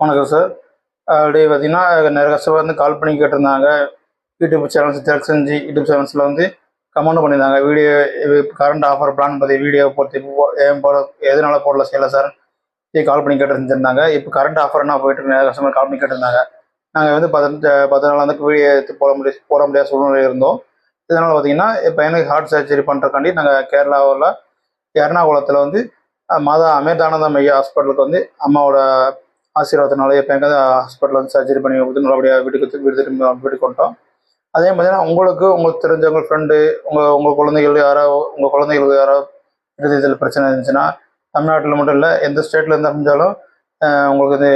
வணக்கம் சார். அப்படியே பார்த்தீங்கன்னா நிறைய கஸ்டமர் வந்து கால் பண்ணி கேட்டிருந்தாங்க. யூடியூப் சேனல்ஸ் திலக் செஞ்சு யூடியூப் சேனல்ஸில் வந்து கமெண்ட் பண்ணியிருந்தாங்க. வீடியோ கரண்ட் ஆஃபர் பிளான் பற்றி வீடியோ பொறுத்து ஏன் போட எதனால போடல செய்யலை சார்? இது கால் பண்ணி கேட்டுருந்துருந்தாங்க. இப்போ கரண்ட் ஆஃபர்னா போயிட்டு நிறைய கஸ்டமர் கால் பண்ணி கேட்டிருந்தாங்க. நாங்கள் வந்து பதினஞ்சு பத்து நாள் வந்து வீடியோ எடுத்து போட முடியாது போட முடியாத சூழ்நிலை இருந்தோம். இதனால் பார்த்தீங்கன்னா இப்போ எனக்கு ஹார்ட் சர்ஜரி பண்ணுறக்காண்டி நாங்கள் கேரளாவில் எர்ணாகுளத்தில் வந்து மாதா அமிர்தானந்தம் ஐயா ஹாஸ்பிட்டலுக்கு வந்து அம்மாவோட ஆசீர்வாதத்தினால எப்போ எங்கே ஹாஸ்பிட்டல் வந்து சர்ஜரி பண்ணி கொடுத்து நல்லபடியாக வீட்டுக்கு வீடு திரும்பி வீட்டுக்கு கொண்டோம். அதே மாதிரி உங்களுக்கு உங்களுக்கு தெரிஞ்சவங்க ஃப்ரெண்டு உங்கள் உங்கள் குழந்தைகள் யாரோ உங்கள் குழந்தைகளுக்கு யாரோ இருதயத்தில் பிரச்சனை இருந்துச்சுன்னா தமிழ்நாட்டில் மட்டும் இல்லை எந்த ஸ்டேட்டில் இருந்து உங்களுக்கு இது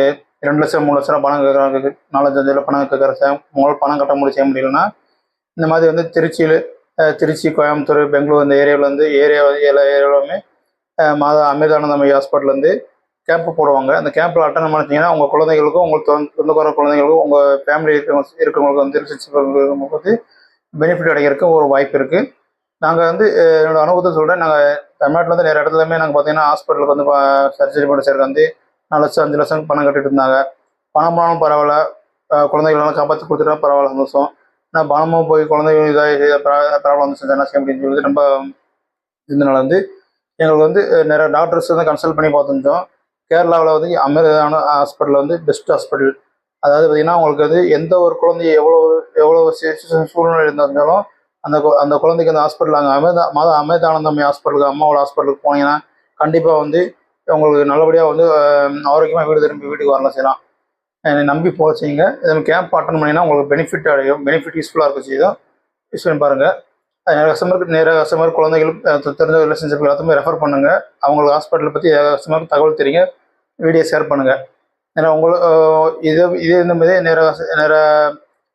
ரெண்டு லட்சம் மூணு லட்சம் பணம் கேட்குறாங்க நாலஞ்சு அஞ்சு பணம் கேட்குற உங்களால் பணம் கட்ட முடியும் செய்ய முடியலன்னா இந்த மாதிரி வந்து திருச்சியில் திருச்சி கோயம்புத்தூர் பெங்களூர் இந்த ஏரியாவில் வந்து ஏரியா எல்லா ஏரியாவிலுமே மாதா அமிர்தானந்தம் ஹாஸ்பிட்டல்லேருந்து கேம்ப் போடுவாங்க. அந்த கேம்பில் அட்டன் பண்ணிட்டீங்கன்னா உங்கள் குழந்தைகளுக்கும் உங்களுக்கு சொந்த- சொந்தக்கார குழந்தைகளுக்கும் உங்கள் ஃபேமிலி இருக்கிறவங்க இருக்கிறவங்களுக்கு வந்து ரிசர்ச் வந்து பெனிஃபிட் அடைகிறதுக்கு ஒரு வாய்ப்பு இருக்குது நாங்கள் வந்து என்னோடய என்னோட அனுபவத்தை சொல்கிறேன் நாங்கள் தமிழ்நாட்டில் வந்து நிறைய இடத்துலையுமே நாங்கள் பார்த்தீங்கன்னா ஹாஸ்பிட்டலுக்கு வந்து சர்ஜரி பண்ண சேர்க்க வந்து நாலு லட்சம் அஞ்சு லட்சம் பணம் கட்டிட்டு இருந்தாங்க. பணம் போனாலும் பரவாயில்ல. குழந்தைகளெல்லாம் காப்பாற்றி கொடுத்துட்டா பரவாயில்ல சந்தோஷம். நான் பணமும் போய் குழந்தைகள் இதாக ப்ராப்ளம் வந்து செஞ்சா என்ன செய்ய முடியும்னு சொல்லிட்டு ரொம்ப இதனால வந்து எங்களுக்கு வந்து நிறைய டாக்டர்ஸ் வந்து கன்சல்ட் பண்ணி பார்த்துருந்தோம். கேரளாவில் வந்து அமிர்தான ஹாஸ்பிட்டல் வந்து பெஸ்ட் ஹாஸ்பிட்டல் அதாவது பார்த்தீங்கன்னா உங்களுக்கு வந்து எந்த ஒரு குழந்தைய எவ்வளோ எவ்வளோ சூழ்நிலை இருந்தாலும் அந்த கு- அந்த குழந்தைக்கு அந்த ஹாஸ்பிட்டல் அங்கே அமிர்த மாதா அமிர்தானந்தம் ஹாஸ்பிட்டலுக்கு அம்மாவோட ஹாஸ்பிட்டலுக்கு போனீங்கன்னா கண்டிப்பாக வந்து உங்களுக்கு நல்லபடியாக வந்து ஆரோக்கியமாக வீடு திரும்பி வீட்டுக்கு வரலாம் செய்யலாம். என்னை நம்பி போக செய்யுங்க. இதில் கேம்ப் அட்டன் பண்ணிங்கன்னா உங்களுக்கு பெனிஃபிட் அடையும். பெனிஃபிட் யூஸ்ஃபுல்லாக இருக்க செய்யும் யூஸ் பண்ணி பாருங்கள் நிறைய கஸ்டமருக்கு நிறைய கஸ்டமர் குழந்தைகள் தெரிஞ்ச ரிலேஷன்ஷிப் எல்லாத்தையுமே ரெஃபர் பண்ணுங்கள் அவங்களுக்கு ஹாஸ்பிட்டலை பற்றி கஸ்டமருக்கு தகவல் தெரியுங்க. வீடியோ ஷேர் பண்ணுங்கள் ஏன்னா உங்களுக்கு இது இதே இந்த மாதிரி நிறைய கஸ்ட- நிறைய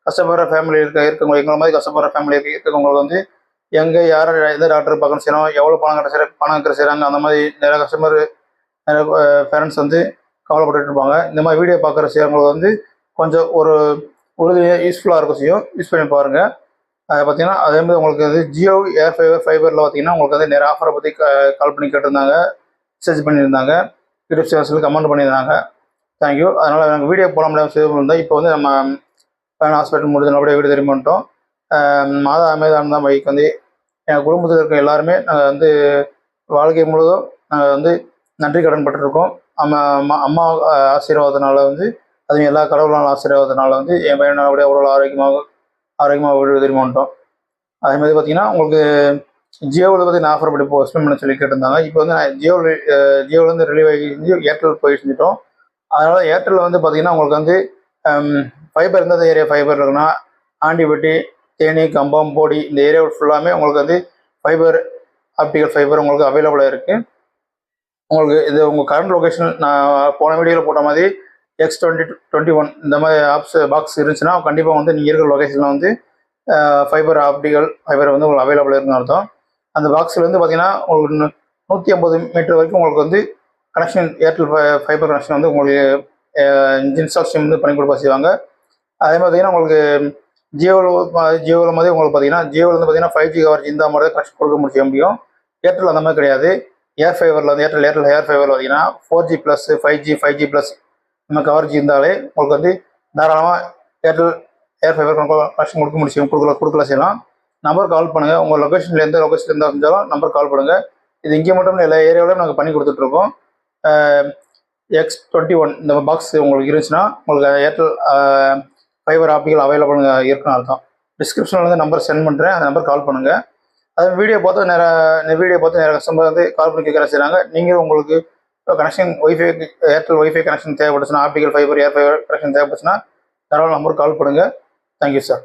கஷ்டப்படுற ஃபேமிலி இருக்க இருக்கவங்க எங்களை மாதிரி கஷ்டப்படுற ஃபேமிலி இருக்க இருக்கவங்களுக்கு வந்து எங்கே யார் எந்த டாக்டர் பார்க்கணும் செய்யணும் எவ்வளோ பணம் கட்ட செய்ய பணம் கட்ட செய்கிறாங்க அந்த மாதிரி நிறைய கஸ்டமர் நிறைய பேரண்ட்ஸ் வந்து கவலைப்பட்டுட்டு இருப்பாங்க. இந்த மாதிரி வீடியோ பார்க்குற செய்யறவங்களுக்கு வந்து கொஞ்சம் ஒரு உறுதியாக யூஸ்ஃபுல்லாக இருக்கும் செய்யும். யூஸ் பண்ணி பாருங்கள் அதை பார்த்தீங்கன்னா அதே மாதிரி உங்களுக்கு வந்து ஜியோ ஏர் ஃபைபர் ஃபைபரில் பார்த்தீங்கன்னா உங்களுக்கு வந்து நிறைய ஆஃபரை பற்றி கால் பண்ணி கேட்டிருந்தாங்க மெசேஜ் பண்ணியிருந்தாங்க. யூடியூப் சேனல்ஸில் கமெண்ட் பண்ணியிருந்தாங்க. தேங்க்யூ அதனால் நாங்கள் வீடியோ போட முடியாமல் செய்து இப்போ வந்து நம்ம பயணம் ஹாஸ்பிட்டல் முடிஞ்ச அப்படியே வீடு திரும்பி வந்துட்டோம். மாதா மாதா தான் பைக் வந்து எங்கள் குடும்பத்தில் இருக்க எல்லாருமே நாங்கள் வந்து வாழ்க்கை முழுவதும் நாங்கள் வந்து நன்றி கடன் பட்டிருக்கோம் அம்மா அம்மா அம்மா ஆசீர்வாதத்தினால வந்து அதுவும் எல்லா கடவுளான ஆசீர்வாதத்தினால வந்து என் பையன் நல்லபடியாக அவ்வளோ ஆரோக்கியமாக ஆரோக்கியமாக வீடு திரும்பி வந்துட்டோம். அதே மாதிரி பார்த்தீங்கன்னா உங்களுக்கு ஜியோவில் பற்றி நான் ஆஃபர் பண்ணி போ எக்ஸ்பிளைன் பண்ண சொல்லி கேட்டிருந்தாங்க இப்போ வந்து நான் ஜியோ ஜியோலேருந்து ரிலீவ் ஆகி ஏர்டெல் போய் செஞ்சிட்டோம். அதனால் ஏர்டெல்லில் வந்து பார்த்திங்கன்னா உங்களுக்கு வந்து ஃபைபர் எந்தெந்த ஏரியா ஃபைபர் இருக்குன்னா ஆண்டிபட்டி தேனி கம்பம் போடி இந்த ஏரியா ஃபுல்லாமே உங்களுக்கு வந்து ஃபைபர் ஆப்டிக்கல் ஃபைபர் உங்களுக்கு அவைலபிளாக இருக்குது உங்களுக்கு இது உங்கள் கரண்ட் லொக்கேஷன் நான் போன வீடியோவில் போட்ட மாதிரி எக்ஸ் டுவெண்ட்டி டுவெண்ட்டி ஒன் இந்த மாதிரி ஆப்ஸ் பாக்ஸ் இருந்துச்சுன்னா கண்டிப்பாக வந்து நீங்கள் இருக்கிற லொக்கேஷனில் வந்து ஃபைபர் ஆப்டிக்கல் ஃபைபர் வந்து உங்களுக்கு அவைலபிள் இருக்குன்னு அர்த்தம். அந்த பாக்ஸில் வந்து பார்த்தீங்கன்னா உங்களுக்கு நூ- நூற்றி ஐம்பது மீட்டர் வரைக்கும் உங்களுக்கு வந்து கனெக்ஷன் ஏர்டெல் ஃபைபர் கனெக்ஷன் வந்து உங்களுக்கு இன்ஸ்டாலேஷன் வந்து பண்ணி கொடுப்பா செய்வாங்க. அதே மாதிரி பார்த்தீங்கன்னா உங்களுக்கு ஜியோவில் ஜியோவில் மாதிரி உங்களுக்கு பார்த்தீங்கன்னா ஜியோவில் வந்து பார்த்தீங்கன்னா ஃபைவ் ஜி கவரேஜ் இந்த மாதிரி கனெக்ஷன் கொடுக்க முடிய முடியும். ஏர்டெல் அந்த மாதிரி கிடையாது. ஏர் ஃபைவரில் வந்து ஏர்டெல் ஏர்டெல் ஏர் ஃபைவரில் பார்த்தீங்கன்னா four G plus five G five G plus நம்ம கவரேஜ் இருந்தாலே உங்களுக்கு வந்து தாராளமாக ஏர்டெல் ஏர் ஃபைபர் கனெக்ஷன் கொடுக்க முடியும் கொடுக்கல கொடுக்கல செய்யலாம். நம்பர் கால் பண்ணுங்கள் உங்கள் லொக்கேஷனில் எந்த லொக்கேஷனில் இருந்தால் செஞ்சாலும் நம்பர் கால் பண்ணுங்கள் இது இங்கே மட்டும் இல்லை, எல்லா ஏரியாவிலும் நாங்கள் பண்ணி கொடுத்துட்ருக்கோம் எக்ஸ் டுவெண்ட்டி ஒன் இந்த பாக்ஸ் உங்களுக்கு இருந்துச்சுன்னா உங்களுக்கு ஏர்டெல் ஃபைபர் ஆப்டிக்கல் அவைலபிள் இருக்குன்னு அர்த்தம். டிஸ்கிரிப்ஷனில் வந்து நம்பர் சென்ட் பண்ணுறேன் அந்த நம்பர் கால் பண்ணுங்கள் அது வீடியோ பார்த்து நிறைய வீடியோ பார்த்து நிறைய கஸ்டமர் வந்து கால் பண்ணி கேட்குற செய்கிறாங்க நீங்களும் உங்களுக்கு connection wifi Airtel wifi connection தேவைப்பட்டுச்சுன்னா optical fibre air fibre connection தேவைப்படுச்சுன்னா தாராள நம்பர் கால் பண்ணுங்கள் தேங்க்யூ சார்